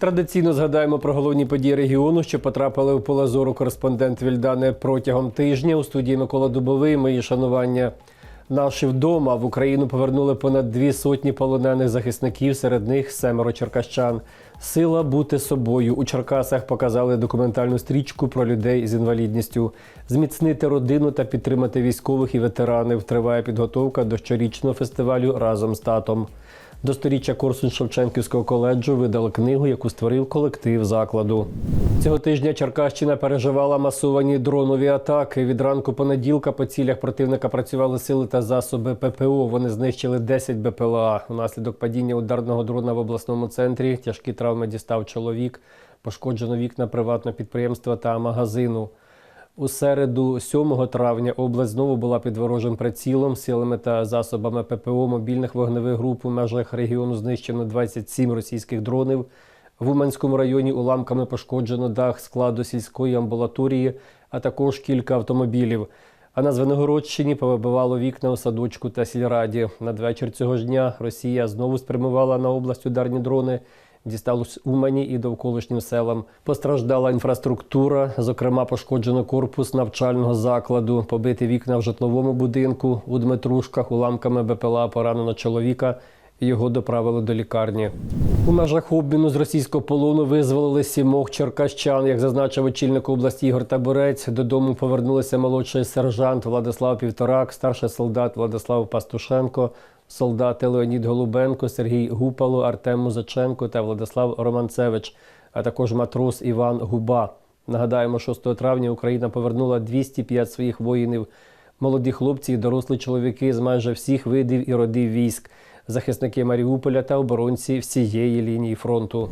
Традиційно згадаємо про головні події регіону, що потрапили у поле зору кореспондент Вільдани протягом тижня. У студії Микола Дубовий. Мої шанування. Наші вдома в Україну повернули понад дві сотні полонених захисників. Серед них семеро черкащан. Сила бути собою у Черкасах показали документальну стрічку про людей з інвалідністю. Зміцнити родину та підтримати військових і ветеранів. Триває підготовка до щорічного фестивалю разом з татом. До сторіччя Корсунь Шевченківського коледжу видали книгу, яку створив колектив закладу. Цього тижня Черкащина переживала масовані дронові атаки. Від ранку понеділка по цілях противника працювали сили та засоби ППО. Вони знищили 10 БПЛА. Унаслідок падіння ударного дрона в обласному центрі тяжкі травми дістав чоловік. Пошкоджено вікна приватного підприємства та магазину. У середу, 7 травня, область знову була під ворожим прицілом. Силами та засобами ППО мобільних вогневих груп у межах регіону знищено 27 російських дронів. В Уманському районі уламками пошкоджено дах складу сільської амбулаторії, а також кілька автомобілів. А на Звенигородщині повибивало вікна у садочку та сільраді. Надвечір цього ж дня Росія знову спрямувала на область ударні дрони. Дісталось Умані і довколишнім селам. Постраждала інфраструктура, зокрема, пошкоджено корпус навчального закладу, побиті вікна в житловому будинку. У Дмитрушках уламками БПЛА поранено чоловіка. Його доправили до лікарні. У межах обміну з російського полону визволили сімох черкащан. Як зазначив очільник області Ігор Табурець, додому повернулися молодший сержант Владислав Півторак, старший солдат Владислав Пастушенко, солдати Леонід Голубенко, Сергій Гупало, Артем Музаченко та Владислав Романцевич, а також матрос Іван Губа. Нагадаємо, 6 травня Україна повернула 205 своїх воїнів. Молоді хлопці і дорослі чоловіки з майже всіх видів і родів військ, захисники Маріуполя та оборонці всієї лінії фронту.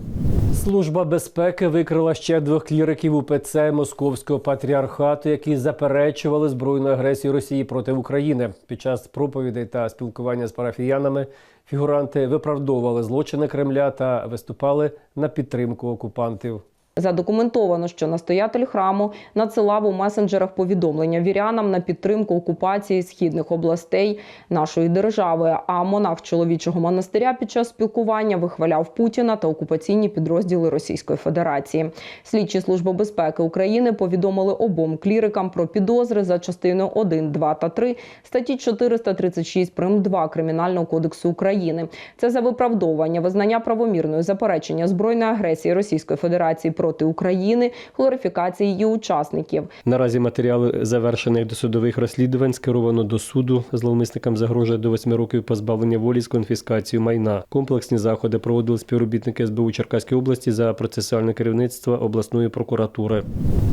Служба безпеки викрила ще двох кліриків УПЦ Московського патріархату, які заперечували збройну агресію Росії проти України. Під час проповідей та спілкування з парафіянами фігуранти виправдовували злочини Кремля та виступали на підтримку окупантів. Задокументовано, що настоятель храму надсилав у месенджерах повідомлення вірянам на підтримку окупації східних областей нашої держави. А монах чоловічого монастиря під час спілкування вихваляв Путіна та окупаційні підрозділи Російської Федерації. Слідчі служби безпеки України повідомили обом клірикам про підозри за частиною 1, 2 та 3 статті 436 прим. 2 Кримінального кодексу України. Це за виправдовування, визнання правомірної заперечення збройної агресії Російської Федерації проти України, глорифікації її учасників. Наразі матеріали завершених досудових розслідувань скеровано до суду. Зловмисникам загрожує до 8 років позбавлення волі з конфіскацією майна. Комплексні заходи проводили співробітники СБУ Черкаської області за процесуальне керівництво обласної прокуратури.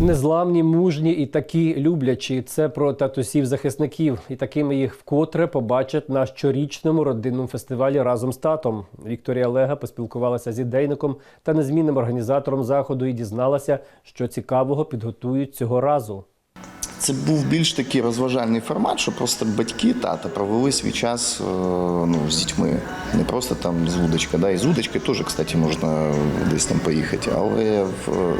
Незламні, мужні і такі люблячі. Це про татусів захисників, і такими їх вкотре побачать на щорічному родинному фестивалі разом з татом. Вікторія Лега поспілкувалася з ідейником та незмінним організатором заходу і дізналася, що цікавого підготують цього разу. Це був більш такий розважальний формат, що просто батьки тата провели свій час е, ну, з дітьми. Не просто там з вудочка. Да? І з Удочки теж, кстати, можна десь там поїхати, але в,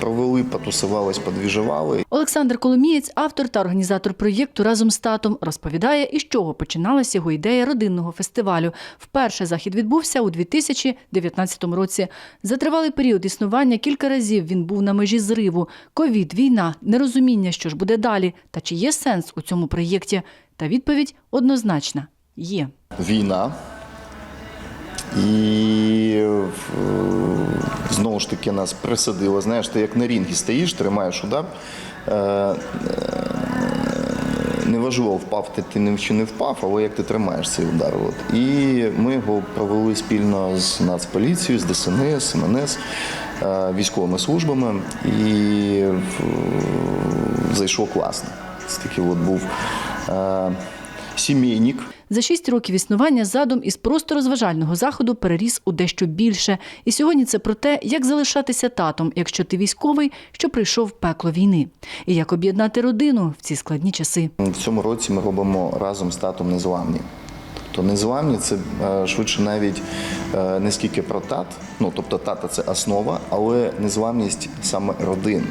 провели, потусувались, подвіжували. Олександр Коломієць, автор та організатор проєкту разом з татом, розповідає, із чого починалась його ідея родинного фестивалю. Вперше захід відбувся у 2019 році. За тривалий період існування кілька разів він був на межі зриву. Ковід, війна, нерозуміння, що ж буде далі, та чи є сенс у цьому проєкті. Та відповідь однозначна є. Війна. І е, знову ж таки нас присадило. Знаєш, ти як на рінгі стоїш, тримаєш удар. Е, е, Неважливо, впав ти, ти не чи не впав, але як ти тримаєш цей удар. От. І ми його провели спільно з Нацполіцією, з ДСНС, МНС, військовими службами. І зайшло класно. Це такий от був сімейник. За шість років існування задум із просто розважального заходу переріс у дещо більше. І сьогодні це про те, як залишатися татом, якщо ти військовий, що прийшов пекло війни, і як об'єднати родину в ці складні часи. В цьому році ми робимо разом з татом незламні. Тобто незламні це е, швидше навіть е, не скільки про тат, ну тобто тата це основа, але незламність саме родин,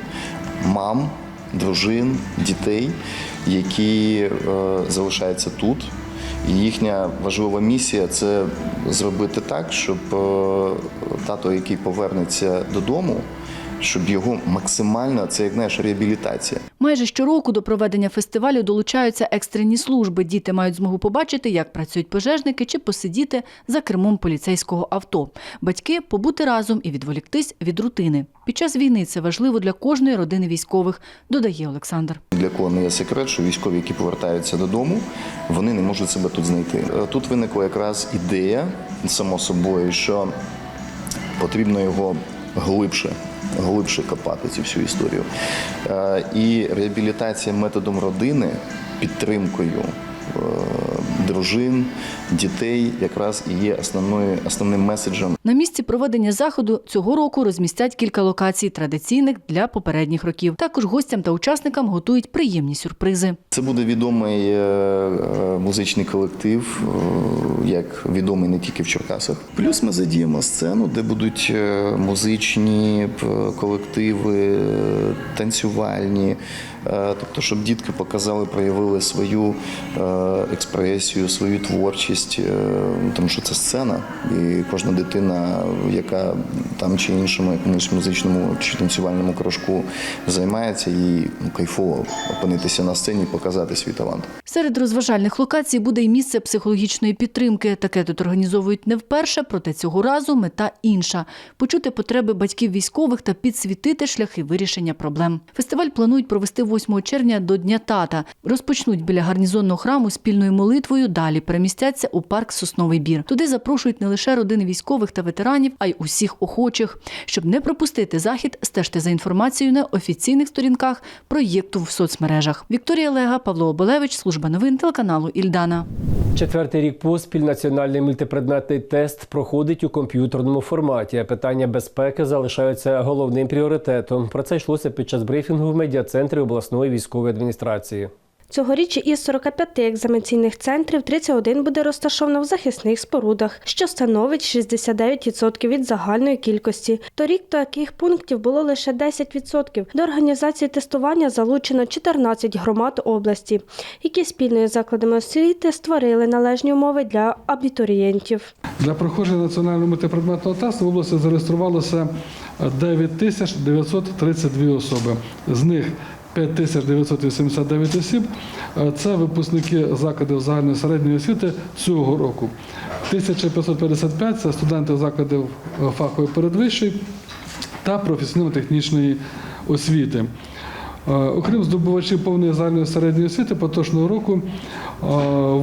мам, дружин, дітей, які е, залишаються тут, І їхня важлива місія це зробити так, щоб е, тато, який повернеться додому, щоб його максимально це як знаєш, реабілітація. Майже щороку до проведення фестивалю долучаються екстрені служби. Діти мають змогу побачити, як працюють пожежники, чи посидіти за кермом поліцейського авто. Батьки побути разом і відволіктись від рутини. Під час війни це важливо для кожної родини військових, додає Олександр. Для кого не є секрет, що військові, які повертаються додому, вони не можуть себе тут знайти. Е, Тут виникла якраз ідея, само собою, що потрібно його глибше, глибше копати цю всю історію. Е, І реабілітація методом родини, підтримкою дружин, дітей, якраз і є основною, основним меседжем На місці проведення заходу цього року розмістять кілька локацій традиційних для попередніх років. Також гостям та учасникам готують приємні сюрпризи. Це буде відомий е, е, музичний колектив, е, як відомий не тільки в Черкасах. Плюс ми задіємо сцену, де будуть е, музичні колективи, е, танцювальні. Е, Тобто, щоб дітки показали, проявили свою е, експресію, свою творчість, е, тому що це сцена, і кожна дитина, яка там чи іншому якомусь музичному чи танцювальному кружку займається, їй ну, кайфово опинитися на сцені і показати свій талант. Серед розважальних локацій буде й місце психологічної підтримки. Таке тут організовують не вперше, проте цього разу мета інша почути потреби батьків військових та підсвітити шляхи вирішення проблем. Фестиваль планують провести 8 червня до Дня тата. Розпочнуть біля гарнізонного храму спільною молитвою. Далі перемістяться у парк Сосновий бір. Туди запрошують не лише родини військових та ветеранів, а й усіх охочих. Щоб не пропустити захід, стежте за інформацією на офіційних сторінках проєкту в соцмережах. Вікторія Лега, Павло Оболевич, служба новин телеканалу Ільдана. Четвертий рік поспіль національний мультипредметний тест проходить у комп'ютерному форматі. Питання безпеки залишаються головним пріоритетом. Про це йшлося під час брифінгу в медіа-центрі обласної військової адміністрації. Цьогоріч із 45 екзаменційних центрів 31 буде розташовано в захисних спорудах, що становить 69% від загальної кількості. Торік таких пунктів було лише 10%. До організації тестування залучено 14 громад області, які спільно з закладами освіти створили належні умови для абітурієнтів. Для проходження національного мультипредметного тесту в області зареєструвалося 9932 особи. З них 5989 осіб е, це випускники закладів загальної середньої освіти цього року. 1555 це студенти закладів е, фахової передвищої та професійно-технічної освіти. Е, Окрім здобувачів повної загальної середньої освіти поточного року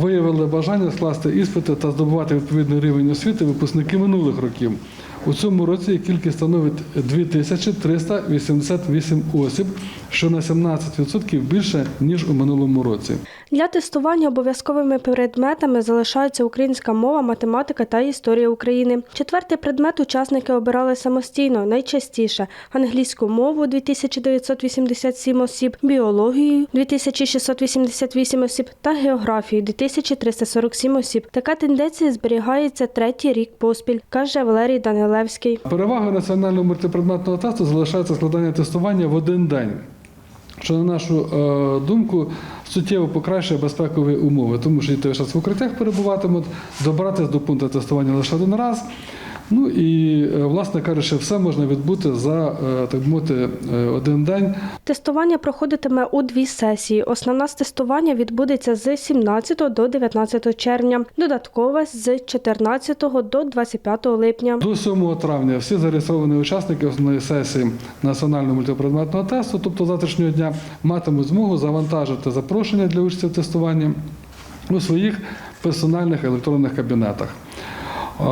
виявили бажання скласти іспити та здобувати відповідний рівень освіти випускники минулих років. У цьому році їх кількість становить 2388 осіб, що на 17% більше ніж у минулому році. Для тестування обов'язковими предметами залишаються українська мова, математика та історія України. Четвертий предмет учасники обирали самостійно, найчастіше англійську мову 2987 осіб, біологію 2688 осіб та географію 2347 осіб. Така тенденція зберігається третій рік поспіль, каже Валерій Данилевський. Перевагою національного мультипредметного тесту залишається складання тестування в один день. Що, на нашу е, думку, суттєво покращує безпекові умови, тому що діти зараз в укриттях перебуватимуть, добратися до пункту тестування лише один раз. Ну і, е, власне кажучи, все можна відбути за е, так би мовити е, один день. Тестування проходитиме у дві сесії. Основна з тестування відбудеться з 17 до 19 червня, додаткове з 14 до 25 липня. До 7 травня всі зареєстровані учасники основної сесії національного мультипредметного тесту, тобто завтрашнього дня, матимуть змогу завантажити запрошення для участі в тестуванні у своїх персональних електронних кабінетах. Е,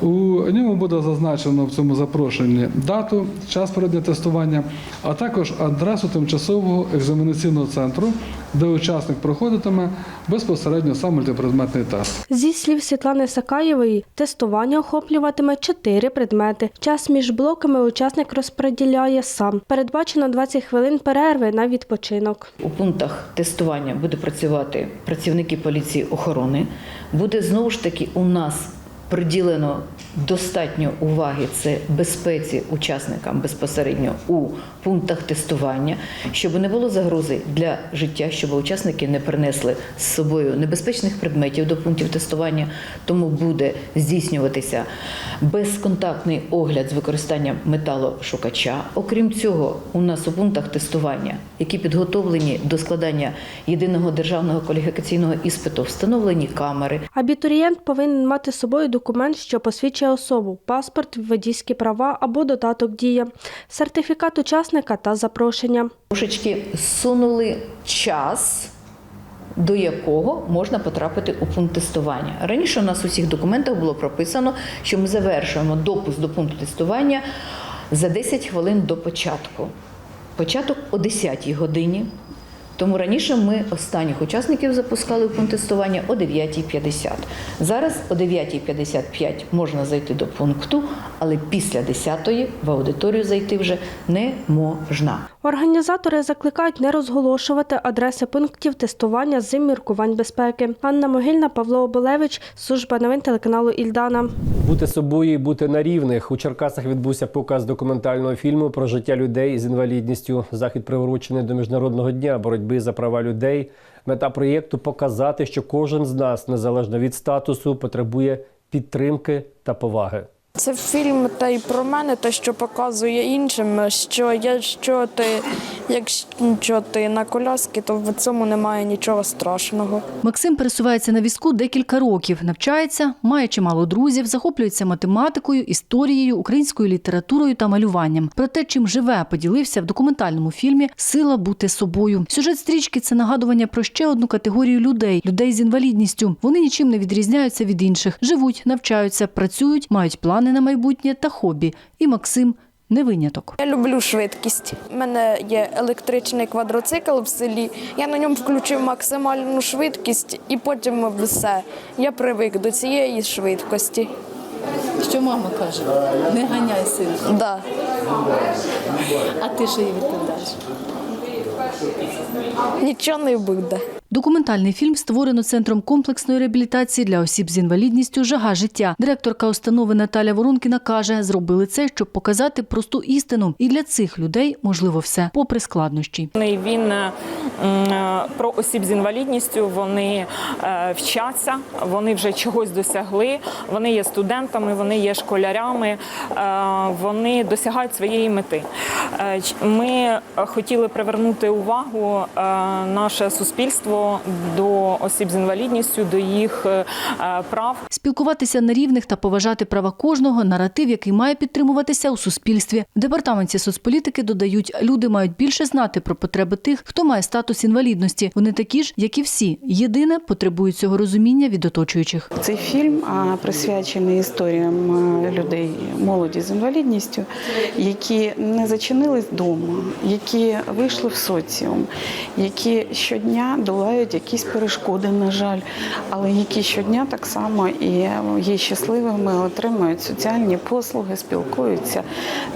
У ньому буде зазначено в цьому запрошенні дату, час проведення тестування, а також адресу тимчасового екзаменаційного центру, де учасник проходитиме безпосередньо сам мультипредметний тест. Зі слів Світлани Сакаєвої, тестування охоплюватиме чотири предмети. Час між блоками учасник розподіляє сам. Передбачено 20 хвилин перерви на відпочинок. У пунктах тестування буде працювати працівники поліції охорони. Буде знову ж таки у нас приділено достатньо уваги це безпеці учасникам безпосередньо у пунктах тестування, щоб не було загрози для життя, щоб учасники не принесли з собою небезпечних предметів до пунктів тестування. Тому буде здійснюватися безконтактний огляд з використанням металошукача. Окрім цього, у нас у пунктах тестування, які підготовлені до складання єдиного державного кваліфікаційного іспиту, встановлені камери, Абітурієнт повинен мати з собою документ, що посвідчує особу, паспорт, водійські права або додаток дія, сертифікат учасника та запрошення. трошечки сунули час. До якого можна потрапити у пункт тестування. Раніше у нас у всіх документах було прописано, що ми завершуємо допуск до пункту тестування за 10 хвилин до початку. Початок о 10 годині. Тому раніше ми останніх учасників запускали в пункт тестування о 9.50. Зараз о 9.55 можна зайти до пункту, але після 10-ї в аудиторію зайти вже не можна. Організатори закликають не розголошувати адреси пунктів тестування з міркувань безпеки. Анна Могильна, Павло Оболевич, служба новин телеканалу Ільдана. Бути собою і бути на рівних. У Черкасах відбувся показ документального фільму про життя людей з інвалідністю. Захід приурочений до міжнародного дня боротьби за права людей. Мета проєкту показати, що кожен з нас, незалежно від статусу, потребує підтримки та поваги. Це фільм та й про мене, те, що показує іншим, що якщо ти, якщо ти на коляски, то в цьому немає нічого страшного. Максим пересувається на візку декілька років, навчається, має чимало друзів, захоплюється математикою, історією, українською літературою та малюванням. Про те, чим живе, поділився в документальному фільмі Сила бути собою. Сюжет стрічки це нагадування про ще одну категорію людей людей з інвалідністю. Вони нічим не відрізняються від інших, живуть, навчаються, працюють, мають плани на майбутнє та хобі. І Максим не виняток. Я люблю швидкість. У мене є електричний квадроцикл в селі. Я на ньому включив максимальну швидкість і потім все. Я привик до цієї швидкості. Що мама каже? Не ганяй сина. Да. А ти що їй відповідаєш? Нічого не буде. Документальний фільм створено центром комплексної реабілітації для осіб з інвалідністю Жага життя. Директорка установи Наталя Воронкіна каже, зробили це, щоб показати просту істину. І для цих людей можливо все, попри складнощі. Він е, про осіб з інвалідністю. Вони е, вчаться, вони вже чогось досягли. Вони є студентами, вони є школярями, е, вони досягають своєї мети. Е, Ми хотіли привернути увагу е, наше суспільство до осіб з інвалідністю, до їх е, прав. Спілкуватися на рівних та поважати права кожного наратив, який має підтримуватися у суспільстві. В департаменті соцполітики додають, люди мають більше знати про потреби тих, хто має статус інвалідності. Вони такі ж, як і всі. Єдине потребують цього розуміння від оточуючих. Цей фільм присвячений історіям людей, молоді з інвалідністю, які не зачинились вдома, які вийшли в соціум, які щодня долають якісь перешкоди, на жаль, але які щодня так само і є щасливими, отримують соціальні послуги, спілкуються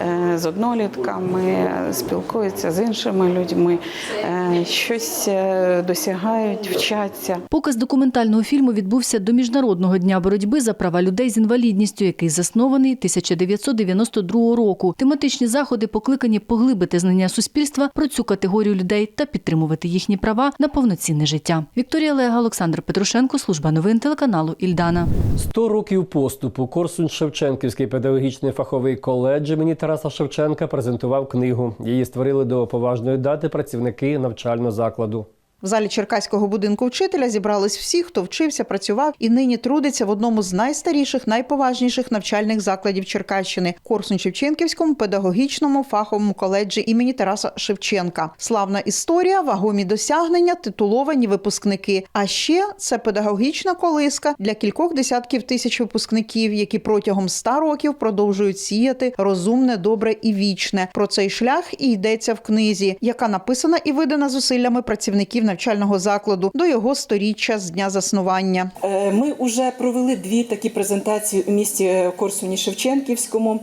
е, з однолітками, спілкуються з іншими людьми, е, щось е, досягають, вчаться. Показ документального фільму відбувся до Міжнародного дня боротьби за права людей з інвалідністю, який заснований 1992 року. Тематичні заходи покликані поглибити знання суспільства про цю категорію людей та підтримувати їхні права на повноцінне життя. Вікторія Лега, Олександр Петрушенко, служба новин телеканалу Ільдана. 100 років поступу Корсун Шевченківський педагогічний фаховий коледж імені Тараса Шевченка презентував книгу. Її створили до поважної дати працівники навчального закладу. В залі Черкаського будинку вчителя зібрались всі, хто вчився, працював і нині трудиться в одному з найстаріших, найповажніших навчальних закладів Черкащини Корсунь-Шевченківському педагогічному фаховому коледжі імені Тараса Шевченка. Славна історія, вагомі досягнення, титуловані випускники. А ще це педагогічна колиска для кількох десятків тисяч випускників, які протягом ста років продовжують сіяти розумне, добре і вічне. Про цей шлях і йдеться в книзі, яка написана і видана зусиллями працівників навчального закладу до його сторіччя з дня заснування. Е, Ми вже провели дві такі презентації у місті е, Корсуні Шевченківському.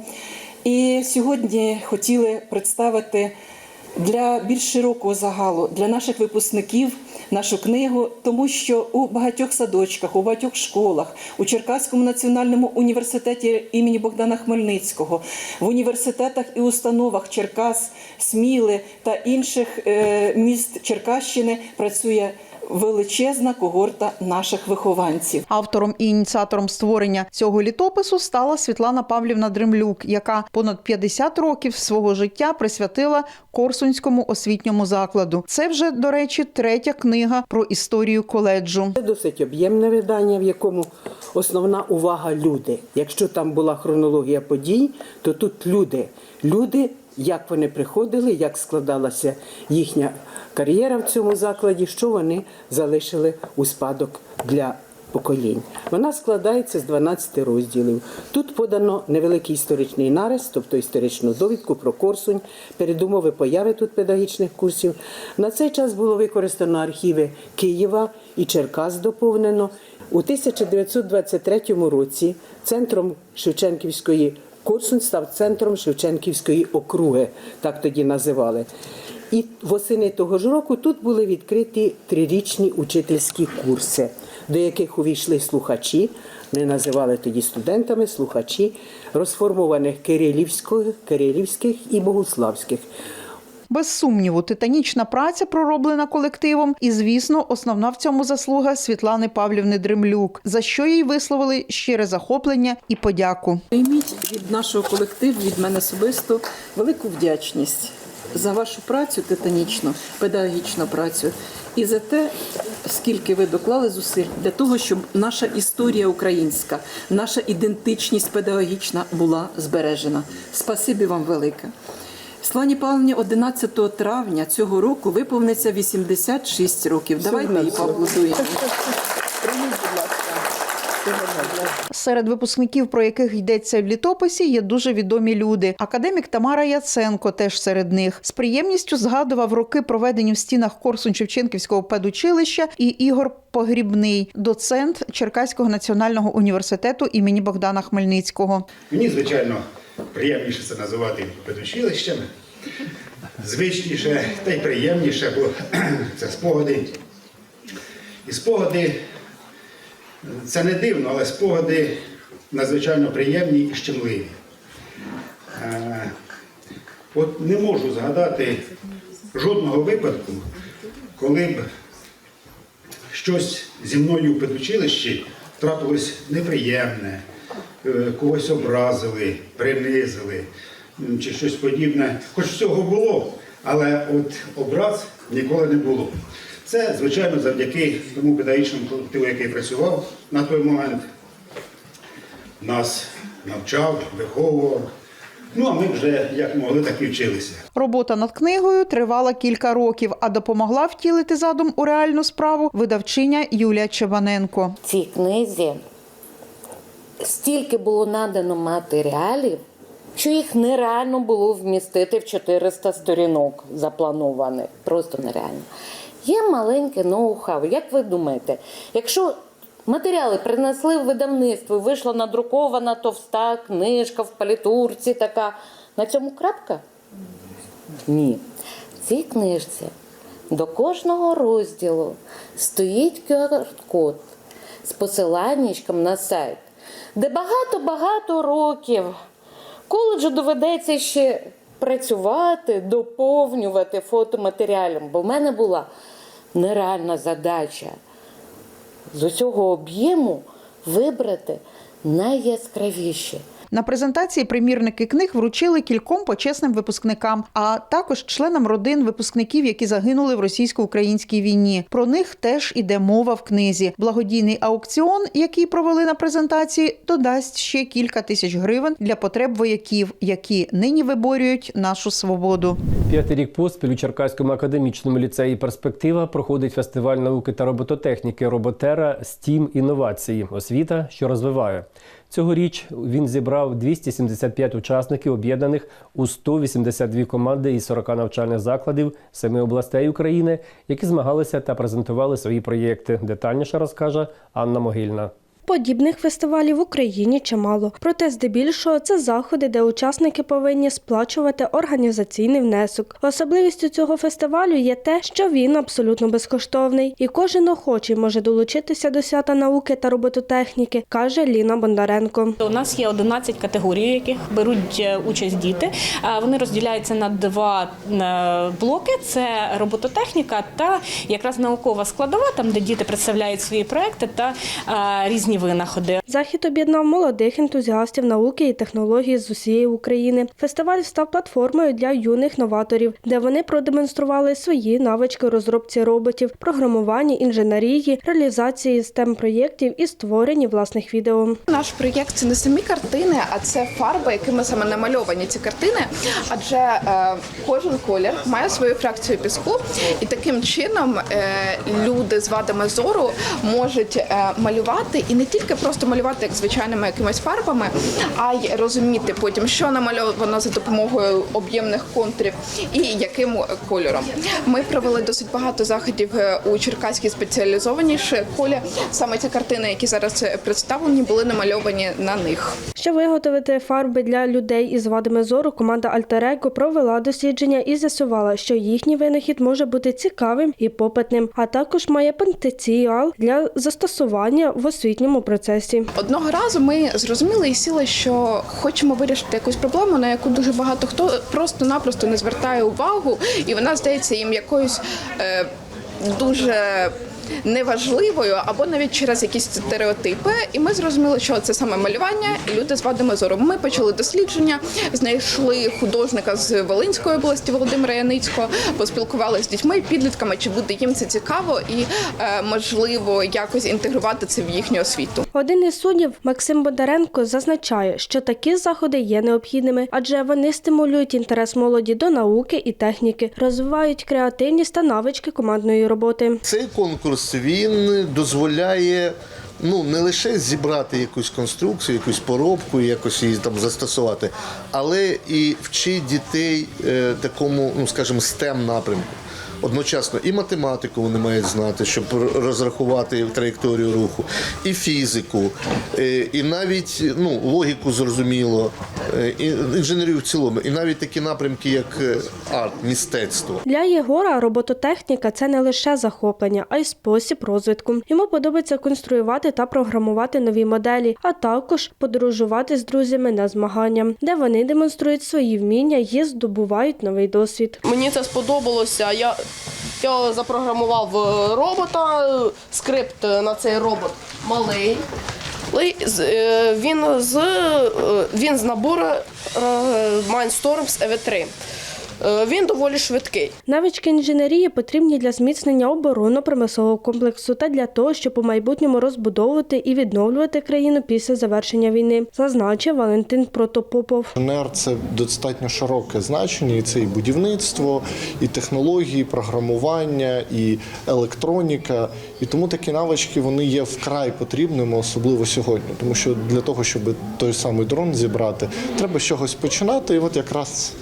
І сьогодні хотіли представити для більш широкого загалу, для наших випускників нашу книгу, тому що у багатьох садочках, у багатьох школах, у Черкаському національному університеті імені Богдана Хмельницького, в університетах і установах Черкас, Сміли та інших е, міст Черкащини працює величезна когорта наших вихованців. Автором і ініціатором створення цього літопису стала Світлана Павлівна Дремлюк, яка понад 50 років свого життя присвятила Корсунському освітньому закладу. Це вже, до речі, третя книга про історію коледжу. Це досить об'ємне видання, в якому основна увага люди. Якщо там була хронологія подій, то тут люди. Люди, як вони приходили, як складалася їхня кар'єра в цьому закладі, що вони залишили у спадок для поколінь. Вона складається з 12 розділів. Тут подано невеликий історичний нарис, тобто історичну довідку про Корсунь, передумови появи тут педагогічних курсів. На цей час було використано архіви Києва і Черкас доповнено. У 1923 році центром Шевченківської Корсунь став центром Шевченківської округи, так тоді називали. І восени того ж року тут були відкриті трирічні учительські курси, до яких увійшли слухачі. Ми називали тоді студентами слухачі розформованих кирилівських, кирилівських і богуславських. Без сумніву, титанічна праця пророблена колективом, і звісно, основна в цьому заслуга Світлани Павлівни Дремлюк, за що їй висловили щире захоплення і подяку. Прийміть від нашого колективу, від мене особисто велику вдячність за вашу працю титанічну, педагогічну працю і за те, скільки ви доклали зусиль для того, щоб наша історія українська, наша ідентичність педагогічна була збережена. Спасибі вам велике. Слані Павлівні 11 травня цього року виповниться 86 років. Давайте її поаплодуємо. Серед випускників, про яких йдеться в літописі, є дуже відомі люди. Академік Тамара Яценко теж серед них. З приємністю згадував роки, проведені в стінах Корсунь-Шевченківського педучилища, і Ігор Погрібний, доцент Черкаського національного університету імені Богдана Хмельницького. Мені, звичайно, приємніше це називати педучилищем. Звичніше та й приємніше, бо це спогади. І спогади це не дивно, але спогади надзвичайно приємні і щемливі. Е, От не можу згадати жодного випадку, коли б щось зі мною в педучилищі трапилось неприємне, когось образили, принизили чи щось подібне. Хоч всього було, але от образ ніколи не було. Це, звичайно, завдяки тому педагогічному колективу, який працював на той момент, нас навчав, виховував. Ну, а ми вже як могли, так і вчилися. Робота над книгою тривала кілька років, а допомогла втілити задум у реальну справу видавчиня Юлія Чебаненко. Цій книзі стільки було надано матеріалів, що їх нереально було вмістити в 400 сторінок запланованих. Просто нереально. Є маленьке ноу-хау. Як ви думаєте, якщо матеріали принесли в видавництво, вийшла надрукована товста книжка в палітурці така, на цьому крапка? Ні. Цій книжці до кожного розділу стоїть QR-код з посиланнячком на сайт, де багато-багато років коледжу доведеться ще працювати, доповнювати фотоматеріалом, бо в мене була нереальна задача з усього об'єму вибрати найяскравіші. На презентації примірники книг вручили кільком почесним випускникам, а також членам родин випускників, які загинули в російсько-українській війні. Про них теж іде мова в книзі. Благодійний аукціон, який провели на презентації, додасть ще кілька тисяч гривень для потреб вояків, які нині виборюють нашу свободу. П'ятий рік поспіль у Черкаському академічному ліцеї Перспектива проходить фестиваль науки та робототехніки Роботера Стім інновації. Освіта, що розвиває. Цьогоріч він зібрав 275 учасників, об'єднаних у 182 команди із 40 навчальних закладів семи областей України, які змагалися та презентували свої проєкти. Детальніше розкаже Анна Могильна. Подібних фестивалів в Україні чимало. Проте, здебільшого, це заходи, де учасники повинні сплачувати організаційний внесок. Особливістю цього фестивалю є те, що він абсолютно безкоштовний, і кожен охочий може долучитися до свята науки та робототехніки, каже Ліна Бондаренко. У нас є 11 категорій, у яких беруть е, участь діти. Вони розділяються на два е, блоки: це робототехніка та якраз наукова складова, там де діти представляють свої проекти та е, різні винаходи. Захід об'єднав молодих ентузіастів науки і технології з усієї України. Фестиваль став платформою для юних новаторів, де вони продемонстрували свої навички розробці роботів, програмуванні, інженерії, реалізації STEM проєктів і створенні власних відео. Наш проєкт це не самі картини, а це фарби, якими саме намальовані ці картини. Адже е, кожен колір має свою фракцію піску, і таким чином е, люди з вадами зору можуть е, малювати і не тільки просто малювати як звичайними якимись фарбами, а й розуміти потім, що намальовано за допомогою об'ємних контурів і яким кольором. Ми провели досить багато заходів е, у Черкаській спеціалізованій школі. Саме ці картини, які зараз представлені, були намальовані на них. Щоб виготовити фарби для людей із вадами зору, команда Альтереко провела дослідження і з'ясувала, що їхній винахід може бути цікавим і попитним, а також має потенціал для застосування в освітньому процесі. Одного разу ми зрозуміли і сіли, що хочемо вирішити якусь проблему, на яку дуже багато хто просто-напросто не звертає увагу, і вона здається їм якоюсь е, дуже. Неважливою або навіть через якісь стереотипи, і ми зрозуміли, що це саме малювання і люди з вадами зору. Ми почали дослідження, знайшли художника з Волинської області Володимира Яницького, поспілкувалися з дітьми, підлітками, чи буде їм це цікаво і е, можливо якось інтегрувати це в їхню освіту. Один із суддів Максим Бондаренко зазначає, що такі заходи є необхідними, адже вони стимулюють інтерес молоді до науки і техніки, розвивають креативність та навички командної роботи. Цей конкурс він дозволяє ну не лише зібрати якусь конструкцію, якусь поробку, якось її там застосувати, але і вчить дітей е, такому, ну скажімо, STEM напрямку. Одночасно і математику вони мають знати, щоб розрахувати траєкторію руху, і фізику, е, і навіть ну, логіку зрозуміло, е, і інженерію в цілому, і навіть такі напрямки, як е, арт, мистецтво. Для Єгора робототехніка це не лише захоплення, а й спосіб розвитку. Йому подобається конструювати та програмувати нові моделі, а також подорожувати з друзями на змагання, де вони демонструють свої вміння і здобувають новий досвід. Мені це сподобалося. Я, я запрограмував е, робота, е, скрипт на цей робот малий. Е, Він з, він з набору Mindstorms EV3. Е, Він доволі швидкий. Навички інженерії потрібні для зміцнення оборонно-промислового комплексу та для того, щоб у майбутньому розбудовувати і відновлювати країну після завершення війни, зазначив Валентин Протопопов. Інженер це достатньо широке значення, і це і будівництво, і технології, і програмування, і електроніка. І тому такі навички вони є вкрай потрібними, особливо сьогодні. Тому що для того, щоб той самий дрон зібрати, треба з чогось починати. І от якраз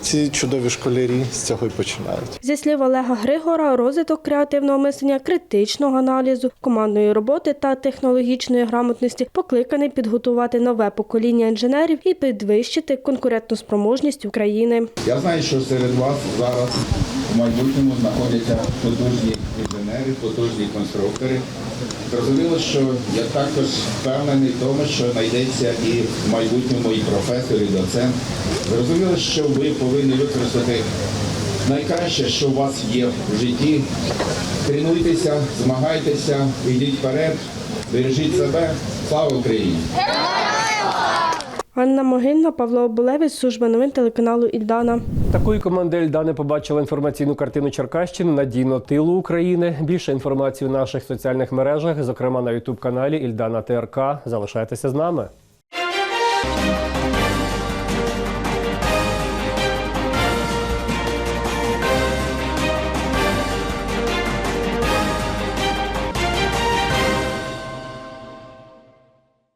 ці чудові школярі з цього і починають. Зі слів Олега Григора, розвиток креативного мислення, критичного аналізу, командної роботи та технологічної грамотності покликаний підготувати нове покоління інженерів і підвищити конкурентну спроможність України. Я знаю, що серед вас зараз в майбутньому знаходяться потужні інженери, потужні конструктори. Зрозуміло, що я також впевнений в тому, що знайдеться і в майбутньому і професор, і доцент. Зрозуміло, що ви повинні використати найкраще, що у вас є в житті. Тренуйтеся, змагайтеся, йдіть вперед, бережіть себе. Слава Україні! Анна Могильна, Павло Обулевець, служба новин телеканалу Ільдана. Такої команди Ільдани побачила інформаційну картину Черкащини надійно тилу України. Більше інформації в наших соціальних мережах, зокрема на Ютуб каналі Ільдана ТРК. Залишайтеся з нами.